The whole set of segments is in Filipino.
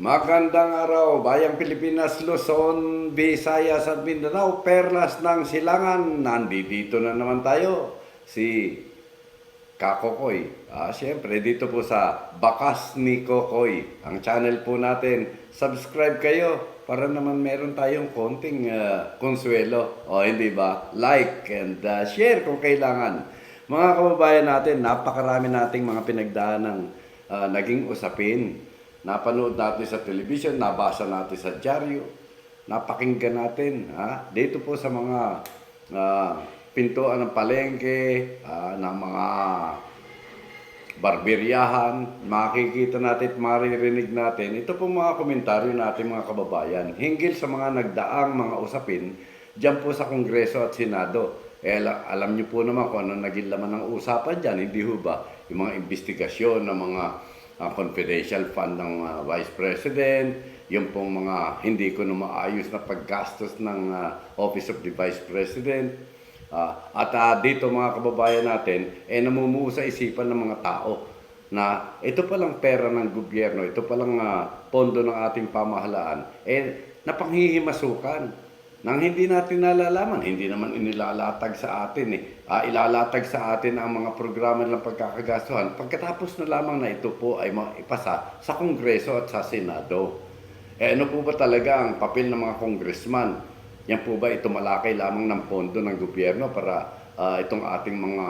Magandang araw, Bayang Pilipinas, Luzon, Visayas at Mindanao, Perlas ng Silangan. Nandito na naman tayo, si Kakokoy. Ah, Siyempre, dito po sa Bakas ni Kokoy, ang channel po natin. Subscribe kayo para naman meron tayong konting ah, konsuelo. O, hindi ba? Like and ah, share kung kailangan. Mga kababayan natin, napakarami nating mga pinagdaan ng ah, naging usapin. Napanood natin sa television, nabasa natin sa dyaryo, napakinggan natin. Ha? Dito po sa mga ah, pintuan ng palengke, ah, ng mga barberyahan, makikita natin at maririnig natin. Ito po mga komentaryo natin mga kababayan. Hinggil sa mga nagdaang mga usapin, dyan po sa Kongreso at Senado. Eh, ala- alam niyo po naman kung ano naging laman ng usapan dyan, hindi ho ba? Yung mga investigasyon ng mga ah, confidential fund ng ah, Vice President, yung pong mga hindi ko na maayos na paggastos ng ah, Office of the Vice President, Ah, at ah, dito mga kababayan natin, eh namumuo sa isipan ng mga tao na ito palang pera ng gobyerno, ito palang ah, pondo ng ating pamahalaan, eh napanghihimasukan nang hindi natin nalalaman, hindi naman inilalatag sa atin eh. Ah, ilalatag sa atin ang mga programa ng pagkakagastuhan pagkatapos na lamang na ito po ay maipasa sa Kongreso at sa Senado. Eh ano po ba talaga ang papel ng mga congressman? Yan po ba ito malakay lamang ng pondo ng gobyerno para ah, itong ating mga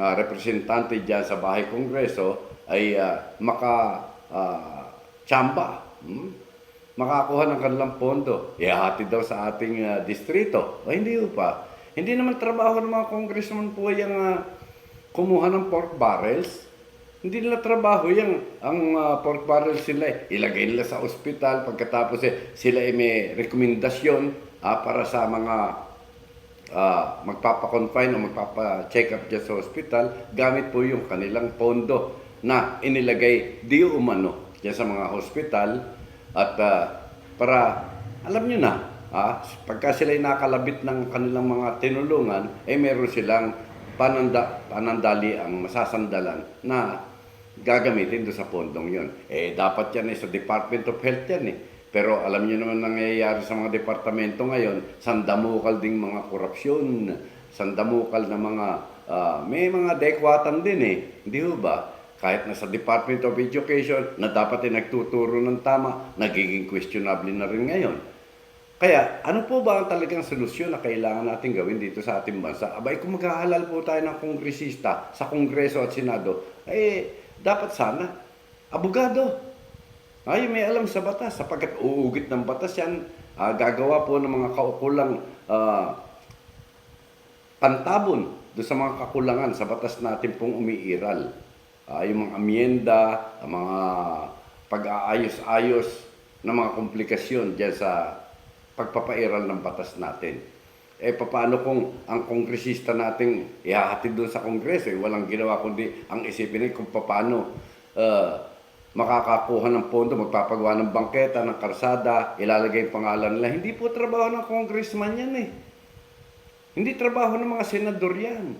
ah, representante diyan sa bahay kongreso ay ah, maka ah, tsamba, hmm? Makakuha ng kanilang pondo. Ihahatid daw sa ating ah, distrito. O hindi pa. Hindi naman trabaho ng mga congressman po yung ah, kumuha ng pork barrels. Hindi nila trabaho yung ang ah, pork barrels nila eh. ilagay nila sa ospital pagkatapos eh, sila ay may rekomendasyon ah, para sa mga ah, magpapa-confine o magpapa-check up dyan sa ospital gamit po yung kanilang pondo na inilagay di umano dyan sa mga hospital at ah, para alam nyo na ah, pagka sila nakalabit ng kanilang mga tinulungan eh meron silang pananda, panandali ang masasandalan na gagamitin doon sa pondong yon. Eh, dapat yan eh, sa Department of Health yan eh. Pero alam niyo naman nangyayari sa mga departamento ngayon, sandamukal ding mga korupsyon, sandamukal na mga, ah, may mga dekwatan din eh. Hindi ba? Kahit na sa Department of Education na dapat ay nagtuturo ng tama, nagiging questionable na rin ngayon. Kaya, ano po ba ang talagang solusyon na kailangan natin gawin dito sa ating bansa? Abay, kung maghahalal po tayo ng kongresista sa Kongreso at Senado, eh, dapat sana, abogado. Ay, may alam sa batas, sapagkat uugit ng batas yan, ah, gagawa po ng mga kaukulang ah, pantabon do sa mga kakulangan sa batas natin pong umiiral. Ah, yung mga amyenda, ang mga pag-aayos-ayos ng mga komplikasyon diyan sa pagpapairal ng batas natin. Eh, paano kung ang kongresista nating ihahatid doon sa kongreso, eh, walang ginawa kundi ang isipin nila kung paano ah, makakakuha ng pondo, magpapagawa ng bangketa, ng karsada, ilalagay pangalan nila. Hindi po trabaho ng congressman yan eh. Hindi trabaho ng mga senador yan.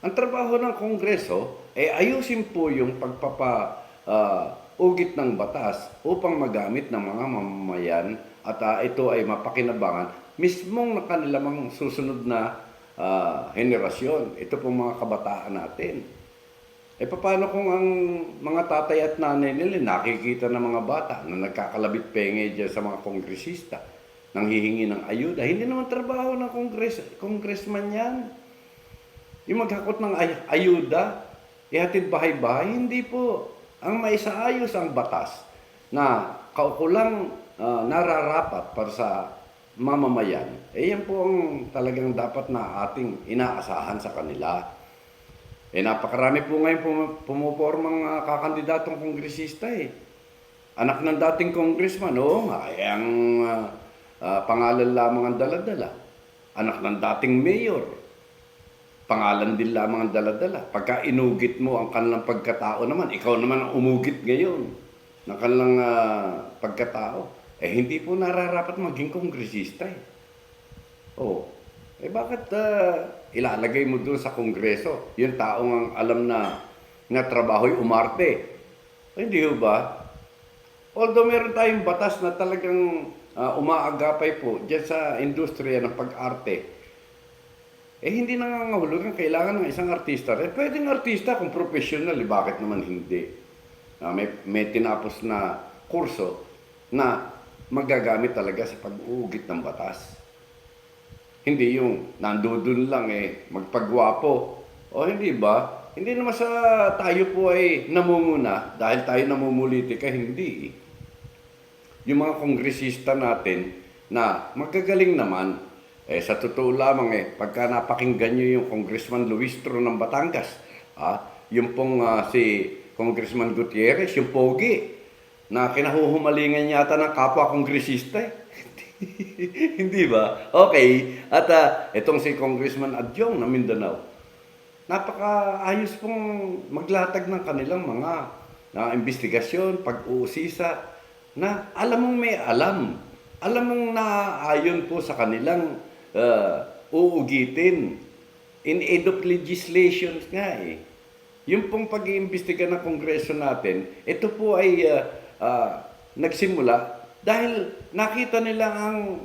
Ang trabaho ng Kongreso ay ayusin po yung pagpapa ah, ugit ng batas upang magamit ng mga mamamayan at ah, ito ay mapakinabangan mismong na kanilang susunod na ah, henerasyon. Ito pong mga kabataan natin. Eh paano kung ang mga tatay at nanay nila nakikita ng mga bata na nagkakalabit penge dyan sa mga kongresista nang hihingi ng ayuda. Hindi naman trabaho ng kongres, congressman yan. Yung maghakot ng ay- ayuda, ihatid bahay-bahay, hindi po. Ang maisaayos ang batas na kaukulang ah, nararapat para sa mamamayan, eh yan po ang talagang dapat na ating inaasahan sa kanila. Eh napakarami po ngayon pum- pumupormang uh, kakandidatong kongresista eh. Anak ng dating congressman, oo nga, eh, ang ah, ah, pangalan lamang ang daladala. Anak ng dating mayor, pangalan din lamang ang daladala. Pagka inugit mo ang kanilang pagkatao naman, ikaw naman ang umugit ngayon ng kanilang ah, pagkatao. Eh hindi po nararapat maging kongresista eh. Oh, eh bakit ah, ilalagay mo doon sa kongreso yung taong ang alam na na trabaho'y umarte? Eh, hindi ba? Although meron tayong batas na talagang ah, umaagapay po dyan sa industriya ng pag-arte, eh hindi nangangahulugan kailangan ng isang artista rin. Pwedeng artista kung professional, eh, bakit naman hindi? Ah, may, may tinapos na kurso na magagamit talaga sa pag-uugit ng batas. Hindi yung nandudun lang eh, magpagwapo. O hindi ba? Hindi naman sa tayo po ay namumuna dahil tayo namumulitika, hindi eh. Yung mga kongresista natin na magagaling naman, eh sa totoo lamang eh, pagka napakinggan nyo yung Congressman Luis Tro ng Batangas, ah, yung pong ah, si Congressman Gutierrez, yung pogi, na kinahuhumalingan yata ng kapwa kongresista eh. Hindi ba? Okay. At ah, itong si Congressman Adjong na Mindanao, napakaayos pong maglatag ng kanilang mga na investigasyon, pag-uusisa, na alam mong may alam. Alam mong naaayon po sa kanilang ah, uugitin. In aid of legislation nga eh. Yung pong pag-iimbestiga ng Kongreso natin, ito po ay ah, ah, nagsimula dahil nakita nila ang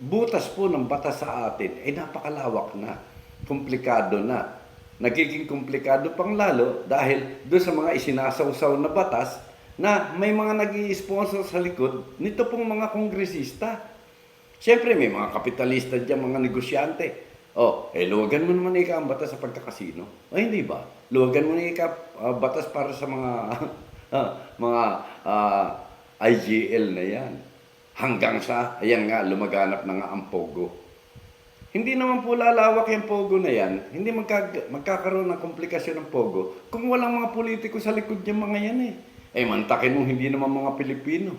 butas po ng batas sa atin ay napakalawak na, komplikado na. Nagiging komplikado pang lalo dahil doon sa mga isinasawsaw na batas na may mga nag sponsor sa likod nito pong mga kongresista. Siyempre, may mga kapitalista dyan, mga negosyante. Oh, eh, luwagan mo naman ika ang batas sa pagkakasino. O hindi ba? Luwagan mo na ika ah, batas para sa mga ah, mga ah, IGL na yan. Hanggang sa, ayan nga, lumaganap na nga ang Pogo. Hindi naman po lalawak yung Pogo na yan. Hindi magkag- magkakaroon ng komplikasyon ng Pogo kung walang mga politiko sa likod yung mga yan eh. Eh, mantakin mo, hindi naman mga Pilipino.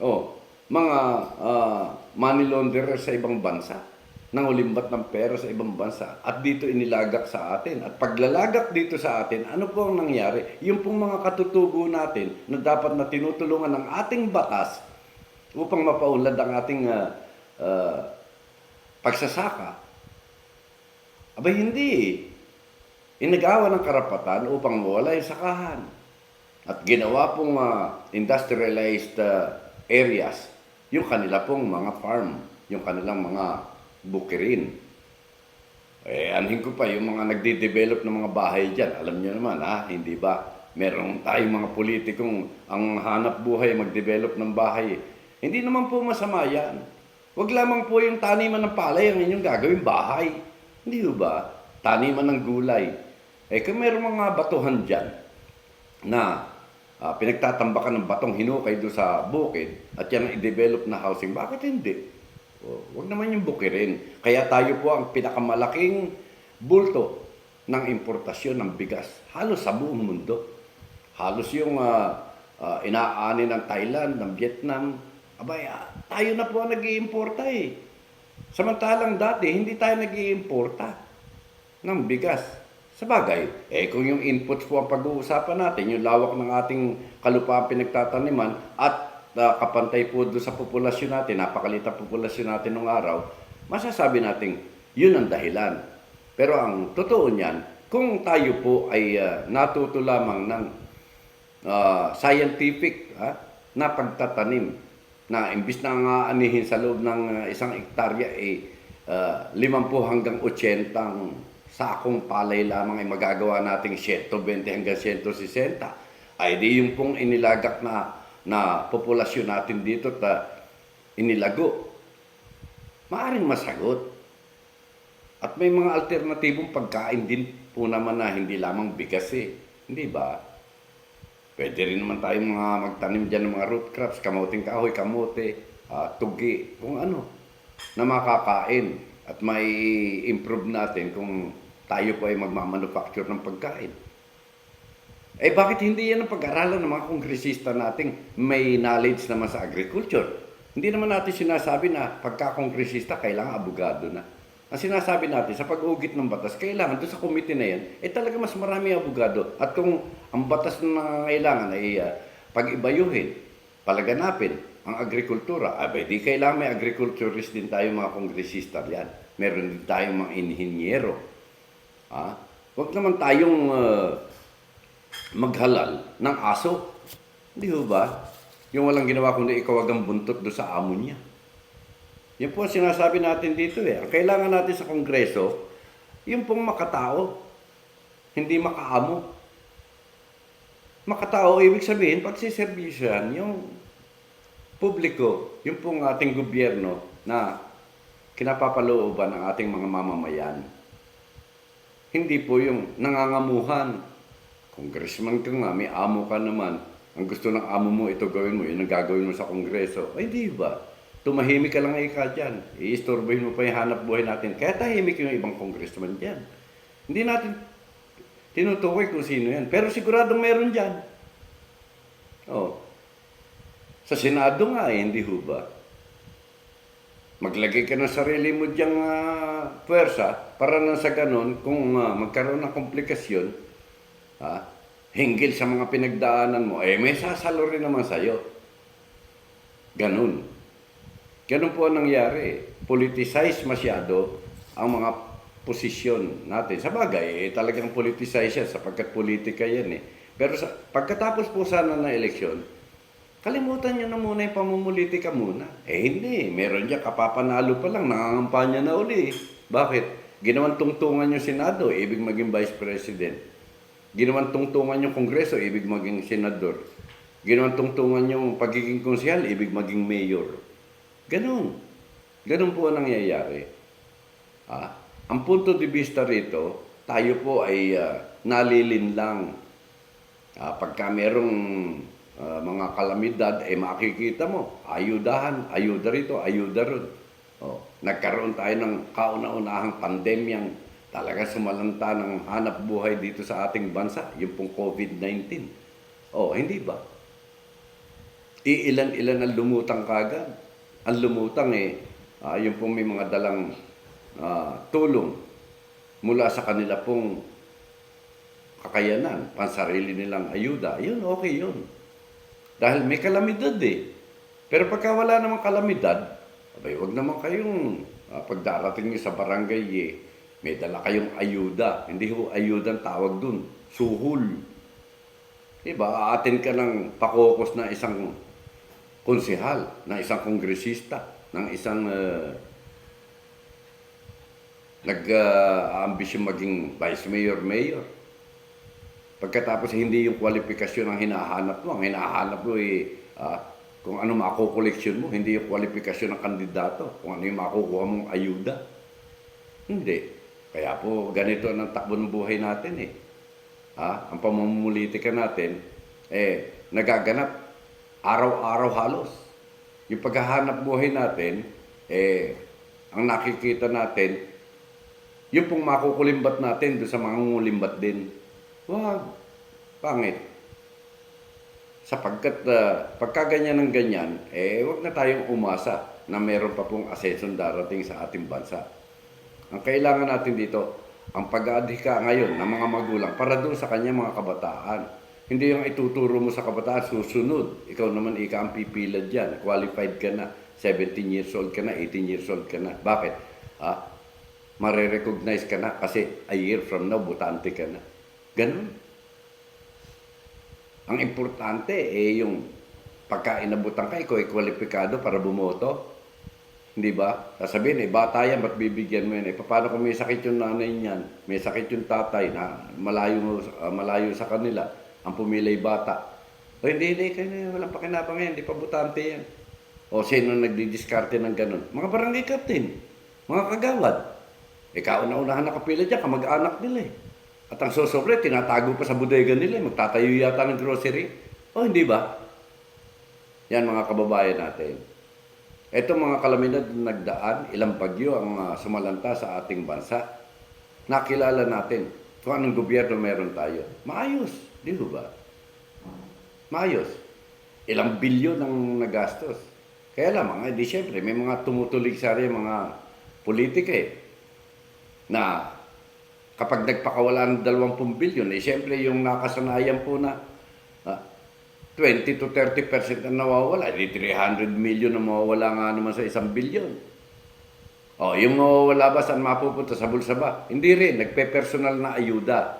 Oh, mga ah, money launderer sa ibang bansa, nangulimbat ng pera sa ibang bansa, at dito inilagak sa atin. At paglalagak dito sa atin, ano po ang nangyari? Yung pong mga katutubo natin na dapat na tinutulungan ng ating batas upang mapaunlad ang ating ah, ah, pagsasaka, abay hindi. Inagawa ng karapatan upang mawala yung sakahan. At ginawa pong ah, industrialized ah, areas, yung kanila pong mga farm, yung kanilang mga bukirin. Eh, anhin ko pa, yung mga nagde-develop ng mga bahay dyan, alam niyo naman, ha, hindi ba? Meron tayong mga politikong ang hanap buhay mag-develop ng bahay. Hindi naman po masama yan. Huwag lamang po yung taniman ng palay ang inyong gagawin bahay. Hindi ba? Taniman ng gulay. Eh kung meron mga batuhan dyan na ah, pinagtatambakan ng batong hinukay doon sa bukid at yan ang i-develop na housing, bakit hindi? O, Huwag naman yung bukirin. Kaya tayo po ang pinakamalaking bulto ng importasyon ng bigas halos sa buong mundo. Halos yung ah, ah, inaani ng Thailand, ng Vietnam, abay, ah, tayo na po ang nag-iimporta eh. Samantalang dati, hindi tayo nag-iimporta ng bigas. Sa bagay, eh kung yung inputs po ang pag-uusapan natin, yung lawak ng ating kalupaan pinagtataniman at ah, kapantay po doon sa populasyon natin, napakaliit ang populasyon natin nung araw, masasabi natin yun ang dahilan. Pero ang totoo niyan, kung tayo po ay ah, natuto lamang ng ah, scientific ah, na pagtatanim na imbis na nga anihin sa loob ng ah, isang ektarya eh ah, 50 hanggang 80 ang sakong palay lamang ay magagawa nating 120 hanggang 160 ay di yung pong inilagak na na populasyon natin dito ta inilago maaring masagot at may mga alternatibong pagkain din po naman na hindi lamang bigas eh. Hindi ba? Pwede rin naman tayong mga magtanim dyan ng mga root crops, kamuting kahoy, kamote, ah, tugi, kung ano, na makakain at may improve natin kung tayo po ay magmamanufacture ng pagkain. Eh bakit hindi yan ang pag-aralan ng mga kongresista nating may knowledge naman sa agriculture? Hindi naman natin sinasabi na pagka-kongresista kailangan abogado na. Ang sinasabi natin sa pag-ugit ng batas, kailangan doon sa committee na yan, eh talaga mas marami abogado. At kung ang batas na nangangailangan ay uh, pag-ibayuhin, palaganapin ang agrikultura, abay di kailangan may agriculturist din tayo mga kongresista yan. Meron din tayong mga inhinyero. Ha? Huwag naman tayong uh, maghalal ng aso. Hindi ho ba? Yung walang ginawa kundi ikaw ang buntot do sa amo niya. Yan po ang sinasabi natin dito eh. Ang kailangan natin sa Kongreso, yung pong makatao, hindi makaamo. Makatao, ibig sabihin, pagsiservisyan, yung publiko, yung pong ating gobyerno na kinapapalooban ng ating mga mamamayan. Hindi po yung nangangamuhan. Congressman ka nga, may amo ka naman. Ang gusto ng amo mo, ito gawin mo, yun ang gagawin mo sa kongreso. Ay, di ba? Tumahimik ka lang ika dyan. Iistorbohin mo pa yung hanap buhay natin. Kaya tahimik yung ibang congressman dyan. Hindi natin tinutukoy kung sino yan. Pero siguradong meron dyan. Oh. Sa Senado nga eh, hindi ho ba? Maglagay ka ng sarili mo diyang ah, puwersa para na sa ganun, kung ah, magkaroon ng komplikasyon, ha, hinggil sa mga pinagdaanan mo, eh may sasalo rin naman sa'yo. Ganun. Ganun po ang nangyari. Politicize masyado ang mga posisyon natin. Sa bagay, eh, talagang politicize yan sapagkat politika yan eh. Pero sa, pagkatapos po sana ng eleksyon, kalimutan nyo na muna yung pamumulitika muna. Eh hindi, meron dyan kapapanalo pa lang, nangangampanya na uli. Bakit? Ginawan tungtungan yung Senado, ibig maging Vice President. Ginawan tungtungan yung Kongreso, ibig maging Senador. Ginawan tungtungan yung pagiging konsehal, ibig maging mayor. Ganun. Ganun po ang nangyayari. Ah, ang punto de vista rito, tayo po ay ah, nalilin lang. Ah, pagka merong ah, mga kalamidad, eh makikita mo, ayudahan, ayuda rito, ayuda ron. Oh, nagkaroon tayo ng kauna-unahang pandemyang talaga sumalanta ng hanap buhay dito sa ating bansa, yung pong COVID-19. Oh, hindi ba? Iilan-ilan ang lumutang kagad. Ang lumutang eh, ah, yung pong may mga dalang ah, tulong mula sa kanila pong kakayanan, pansarili nilang ayuda, yun, okay yun. Dahil may kalamidad eh. Pero pagka wala namang kalamidad, abay, wag naman kayong ah, pagdarating niyo sa barangay eh, may dala kayong ayuda. Hindi ho ayuda ang tawag dun. Suhol. Diba? Aatin ka ng pakokos na isang konsehal, ng isang kongresista, ng isang uh, nag-ambisyon maging vice mayor, mayor. Pagkatapos hindi yung kwalifikasyon ang hinahanap mo, ang hinahanap mo ay ah, kung ano makukoleksyon mo, hindi yung kwalifikasyon ng kandidato, kung ano yung makukuha mong ayuda. Hindi. Kaya po ganito ang takbo ng buhay natin eh. Ha? Ang pamumulitika natin, eh, nagaganap araw-araw halos. Yung paghahanap buhay natin, eh, ang nakikita natin, yung pong makukulimbat natin doon sa mga ngulimbat din. Wag. Pangit. Sapagkat uh, pagka ganyan ng ganyan, eh wag na tayong umasa na meron pa pong asensyon darating sa ating bansa. Ang kailangan natin dito, ang pag-aadhika ngayon ng mga magulang para doon sa kanya mga kabataan. Hindi yung ituturo mo sa kabataan, susunod. Ikaw naman, ika ang pipila dyan. Qualified ka na. 17 years old ka na, 18 years old ka na. Bakit? Ha? Mare-recognize ka na kasi a year from now, butante ka na. Ganun. Ang importante eh yung pagka inabutan ka, ikaw ay kwalipikado para bumoto. Hindi ba? Sasabihin, eh, bata yan, ba't bibigyan mo yan? Eh, paano kung may sakit yung nanay niyan? May sakit yung tatay na malayo, ah, malayo sa kanila. Ang pumilay bata. O hindi, hindi, kayo walang pakinabang yan, hindi pa butante yan. O sino nagdidiskarte ng ganun? Mga barangay captain, mga kagawad. Ikaw na-unahan nakapila dyan, kamag-anak nila eh. At ang sosobre, tinatago pa sa bodega nila. eh. Magtatayo yata ng grocery. O hindi ba? Yan mga kababayan natin. Ito mga kalamidad na nagdaan, ilang bagyo ang ah, sumalanta sa ating bansa. Nakilala natin kung anong gobyerno meron tayo. Maayos, di ba? Maayos. Ilang bilyon ang nagastos. Kaya lang, mga, di syempre, may mga tumutulig sa rin mga politika eh, na kapag nagpakawala ng 20 bilyon, eh syempre yung nakasanayan po na ah, 20 to 30% na nawawala, di 300 million na mawawala nga naman sa isang bilyon. O, yung mawawala ba saan mapupunta sa bulsa ba? Hindi rin, nagpe-personal na ayuda.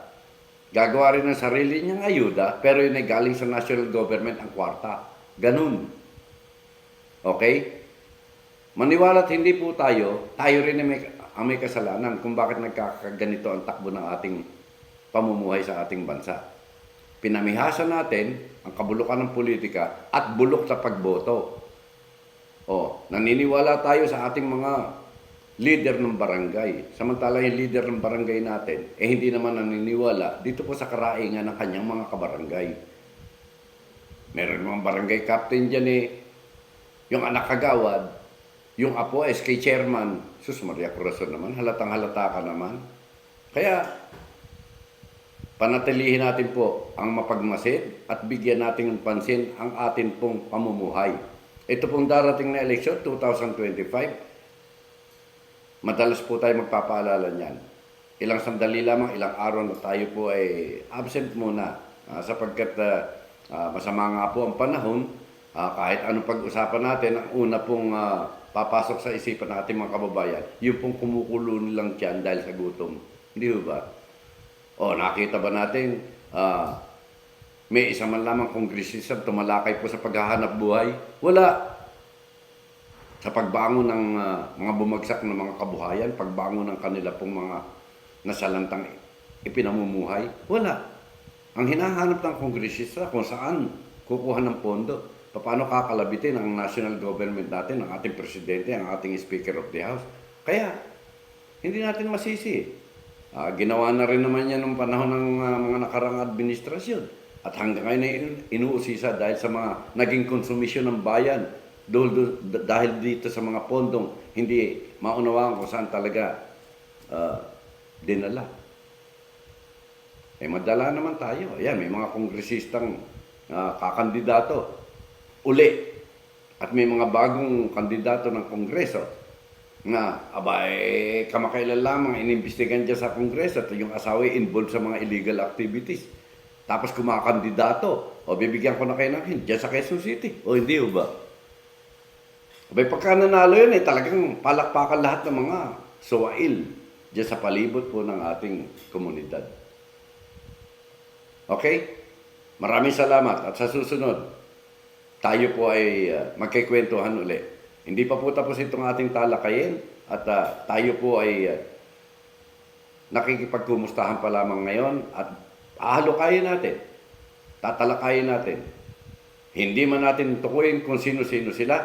Gagawa rin ng sarili niyang ayuda, pero yun ay galing sa national government ang kwarta. Ganun. Okay? Maniwala't hindi po tayo, tayo rin ang may, ang may kasalanan kung bakit nagkakaganito ang takbo ng ating pamumuhay sa ating bansa. Pinamihasa natin ang kabulukan ng politika at bulok sa pagboto. O, naniniwala tayo sa ating mga leader ng barangay. Samantala yung leader ng barangay natin, eh hindi naman naniniwala dito po sa karaingan ng kanyang mga kabarangay. Meron mga barangay captain dyan eh, yung anak kagawad, yung apo SK chairman, sus Maria Corazon naman, halatang halata ka naman. Kaya, panatilihin natin po ang mapagmasid at bigyan natin ng pansin ang atin pong pamumuhay. Ito pong darating na eleksyon, 2025, madalas po tayo magpapaalala niyan. Ilang sandali lamang, ilang araw na tayo po ay absent muna ah, sapagkat ah, masama nga po ang panahon. Ah, kahit anong pag-usapan natin, ang una pong ah, papasok sa isipan ng ating mga kababayan, yung pong kumukulo nilang tiyan dahil sa gutom. Hindi ba? O, nakita ba natin, ah, may isa man lamang kongresista tumalakay po sa paghahanap buhay? Wala. Sa pagbangon ng ah, mga bumagsak ng mga kabuhayan, pagbangon ng kanila pong mga nasalantang ipinamumuhay? Wala. Ang hinahanap ng kongresista kung saan kukuha ng pondo, paano kakalabitin ang national government natin, ang ating presidente, ang ating speaker of the house. Kaya, hindi natin masisi. Ah, ginawa na rin naman yan nung panahon ng ah, mga nakarang administrasyon. At hanggang ngayon ay in- inuusisa dahil sa mga naging konsumisyon ng bayan dahil, dahil dito sa mga pondong hindi maunawaan kung saan talaga ah, dinala. Eh madala naman tayo. Ayan, may mga kongresistang ah, kakandidato uli. At may mga bagong kandidato ng kongreso na aba eh kamakailan lamang inimbestigan dyan sa kongreso at yung asawa involved sa mga illegal activities. Tapos kumakandidato, o bibigyan ko na kayo ng hint, dyan sa Quezon City. O hindi o ba? Abay, pagka nanalo yun, eh, talagang palakpakan lahat ng mga suwail dyan sa palibot po ng ating komunidad. Okay? Maraming salamat at sa susunod, tayo po ay uh, magkikwentuhan uli. Hindi pa po tapos itong ating talakayin at ah, tayo po ay ah, nakikipagkumustahan pa lamang ngayon at ahalukayin natin, tatalakayin natin. Hindi man natin tukuyin kung sino-sino sila,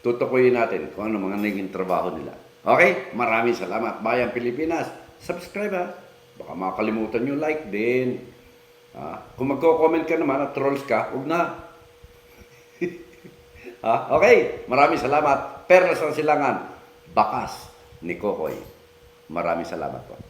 tutukuyin natin kung ano mga naging trabaho nila. Okay? Maraming salamat. Bayang Pilipinas, subscribe ha. Baka makalimutan nyo like din. Ah, kung magko-comment ka naman at trolls ka, huwag na. Ha? Okay, maraming salamat. Perlas ng silangan, bakas ni Kokoy. Maraming salamat po.